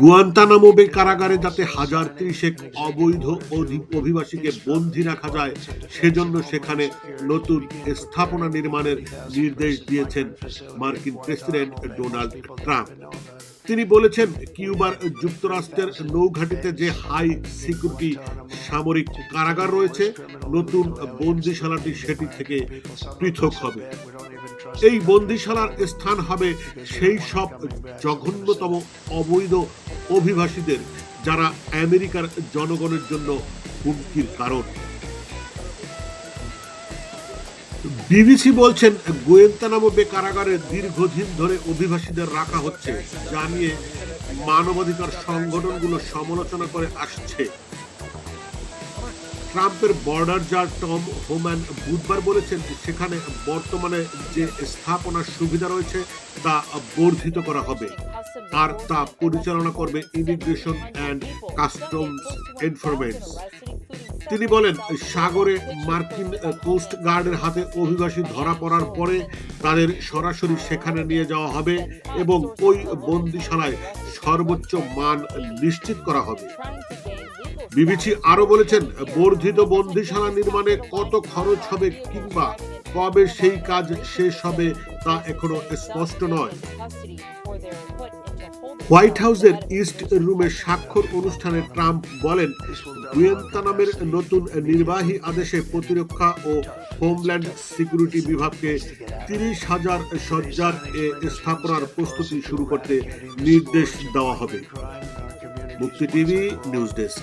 Guantanamo বে কারাগারে যাতে হাজার ত্রিশেক অবৈধ অভিবাসীকে বন্দী রাখা যায়, সেজন্য সেখানে নতুন স্থাপনা নির্মাণের নির্দেশ দিয়েছেন মার্কিন প্রেসিডেন্ট ডোনাল্ড ট্রাম্প। তিনি বলেছেন, কিউবার যুক্তরাষ্ট্রের নৌঘাটিতে যে হাই সিকিউরিটি সামরিক কারাগার রয়েছে, নতুন বন্দিশালাটি সেটি থেকে পৃথক হবে। এই বন্দিশালার স্থান হবে সেই সব জঘন্যতম অবৈধ অভিবাসীদের, যারা আমেরিকার জনগণের জন্য হুমকির কারণ। বিবিসি বলছেন, গোয়েন্তানামো বে কারাগারে দীর্ঘদিন ধরে অভিবাসীদের রাখা হচ্ছে, যা নিয়ে মানবাধিকার সংগঠনগুলো সমালোচনা করে আসছে। ট্রাম্পের বর্ডার জার টম হোম্যান বুধবার বলেছেন সেখানে বর্তমানে যে স্থাপনার সুবিধা রয়েছে, তা বর্ধিত করা হবে। আর তা পরিচালনা করবে ইমিগ্রেশন অ্যান্ড কাস্টমস এনফোর্সমেন্ট তিনি বলেন, সাগরে মার্কিন কোস্ট গার্ডের হাতে অভিবাসী ধরা পড়ার পরে তাদের সরাসরি সেখানে নিয়ে যাওয়া হবে এবং ওই বন্দিশালায় সর্বোচ্চ মান নিশ্চিত করা হবে। বিবিসি আরও বলেছেন, বর্ধিত বন্দিশালা নির্মাণে কত খরচ হবে কিংবা কবে সেই কাজ শেষ হবে তা এখনও স্পষ্ট নয়। হোয়াইট হাউসের ইস্ট রুমে স্বাক্ষর অনুষ্ঠানে ট্রাম্প বলেন গুয়েন্তানামের নতুন নির্বাহী আদেশে প্রতিরক্ষা ও হোমল্যান্ড সিকিউরিটি বিভাগকে তিরিশ হাজার সজ্জার এ স্থাপনার প্রস্তুতি শুরু করতে নির্দেশ দেওয়া হবে। মুক্তি টিভি, নিউজ ডেস্ক।